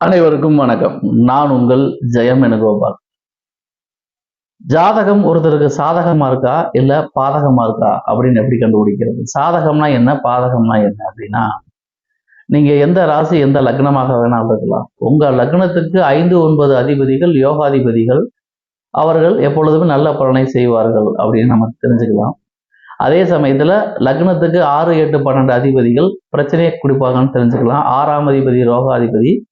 அனைவருக்கும் வணக்கம். நான் உங்கள் ஜெயம் கோபால் ஜாதகம் ஒருத்தருக்கு சாதகமா இருக்கா? இல்ல பாதகமா இருக்கா? அப்படின்னு எப்படி கண்டுபிடிக்கிறது? சாதகம்னா என்ன? பாதகம்னா என்ன அப்படின்னா நீங்க எந்த ராசி எந்த லக்னமாக வேணாலும் இருக்கலாம். உங்க லக்னத்துக்கு ஐந்து ஒன்பது அதிபதிகள் யோகாதிபதிகள் அவர்கள் எப்பொழுதுமே நல்ல பலனை செய்வார்கள் அப்படின்னு நம்ம தெரிஞ்சுக்கலாம். அதே சமயத்துல லக்னத்துக்கு ஆறு எட்டு பன்னெண்டு அதிபதிகள் பிரச்சனையை கொடுப்பாங்கன்னு தெரிஞ்சுக்கலாம். ஆறாம் அதிபதி ரோகாதிபதி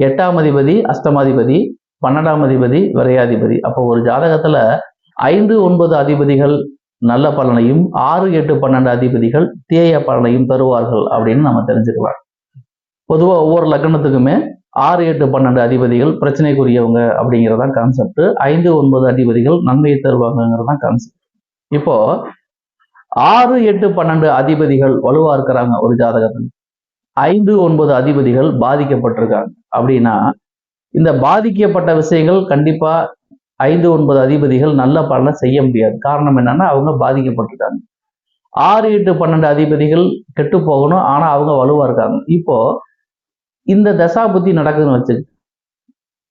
எட்டாம் அதிபதி அஷ்டமாதிபதி பன்னெண்டாம் அதிபதி விரையாதிபதி. அப்போ ஒரு ஜாதகத்துல ஐந்து ஒன்பது அதிபதிகள் நல்ல பலனையும் ஆறு எட்டு பன்னெண்டு அதிபதிகள் தேய பலனையும் தருவார்கள் அப்படின்னு நம்ம தெரிஞ்சுக்கலாம். பொதுவாக ஒவ்வொரு லக்னத்துக்குமே ஆறு எட்டு பன்னெண்டு அதிபதிகள் பிரச்சனைக்குரியவங்க அப்படிங்கிறதான் கான்செப்ட் ஐந்து ஒன்பது அதிபதிகள் நன்மையை தருவாங்கிறதான் கான்செப்ட் இப்போ ஆறு எட்டு பன்னெண்டு அதிபதிகள் வலுவா இருக்கிறாங்க ஒரு ஜாதகத்தில். ஐந்து ஒன்பது அதிபதிகள் பாதிக்கப்பட்டிருக்காங்க. அப்படின்னா இந்த பாதிக்கப்பட்ட விஷயங்கள் கண்டிப்பா ஐந்து ஒன்பது அதிபதிகள் நல்ல பலனை செய்ய முடியாது. காரணம் என்னன்னா அவங்க பாதிக்கப்பட்டிருக்காங்க. ஆறு எட்டு பன்னெண்டு அதிபதிகள் கெட்டு போகணும். ஆனா அவங்க வலுவா இருக்காங்க. இப்போ இந்த தசா புத்தி நடக்குதுன்னு வச்சு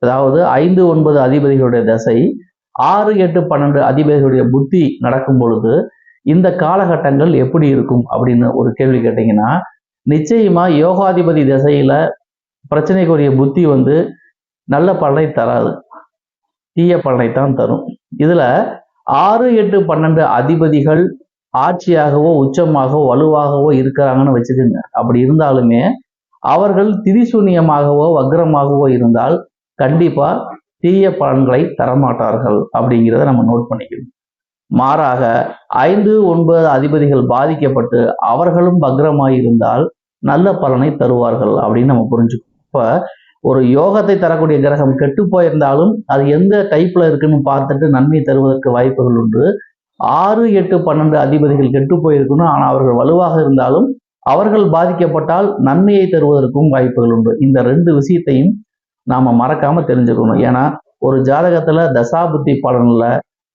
அதாவது ஐந்து ஒன்பது அதிபதிகளுடைய தசை ஆறு எட்டு பன்னெண்டு அதிபதிகளுடைய புத்தி நடக்கும் பொழுது இந்த காலகட்டங்கள் எப்படி இருக்கும் அப்படின்னு ஒரு கேள்வி கேட்டீங்கன்னா நிச்சயமா யோகாதிபதி திசையில பிரச்சனைக்குரிய புத்தி வந்து நல்ல பலனை தராது. தீய பலனை தான் தரும். இதுல ஆறு எட்டு பன்னெண்டு அதிபதிகள் ஆட்சியாகவோ உச்சமாகவோ வலுவாகவோ இருக்கிறாங்கன்னு வச்சுக்கோங்க. அப்படி இருந்தாலுமே அவர்கள் திரிசூன்யமாகவோ வக்ரமாகவோ இருந்தால் கண்டிப்பா தீய பலன்களை தரமாட்டார்கள் அப்படிங்கிறத நம்ம நோட் பண்ணிக்கணும். மாறாக ஐந்து ஒன்பது அதிபதிகள் பாதிக்கப்பட்டு அவர்களும் பக்ரமாய் இருந்தால் நல்ல பலனை தருவார்கள் அப்படின்னு நம்ம புரிஞ்சுக்கணும். இப்போ ஒரு யோகத்தை தரக்கூடிய கிரகம் கெட்டு போயிருந்தாலும் அது எந்த டைப்ல இருக்குன்னு பார்த்துட்டு நன்மை தருவதற்கு வாய்ப்புகள் உண்டு. ஆறு எட்டு பன்னெண்டு அதிபதிகள் கெட்டு போயிருக்கணும் ஆனால் அவர்கள் வலுவாக இருந்தாலும் அவர்கள் பாதிக்கப்பட்டால் நன்மையை தருவதற்கும் வாய்ப்புகள் உண்டு. இந்த ரெண்டு விஷயத்தையும் நாம மறக்காம தெரிஞ்சுக்கணும். ஏன்னா ஒரு ஜாதகத்துல தசாபுத்தி பலன்ல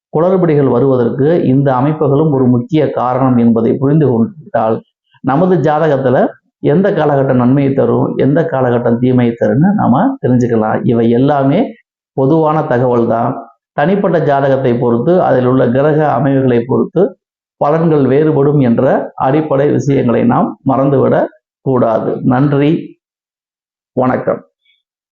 குளறுபடிகள் வருவதற்கு இந்த அமைப்புகளும் ஒரு முக்கிய காரணம் என்பதை புரிந்து கொண்டுவிட்டால் நமது ஜாதகத்துல எந்த காலகட்டம் நன்மையை தரும் எந்த காலகட்டம் தீமையை தரும்னு நாம தெரிஞ்சுக்கலாம். இவை எல்லாமே பொதுவான தகவல் தான் தனிப்பட்ட ஜாதகத்தை பொறுத்து அதில் உள்ள கிரக அமைவுகளை பொறுத்து பலன்கள் வேறுபடும் என்ற அடிப்படை விஷயங்களை நாம் மறந்துவிடக் கூடாது. நன்றி. வணக்கம்.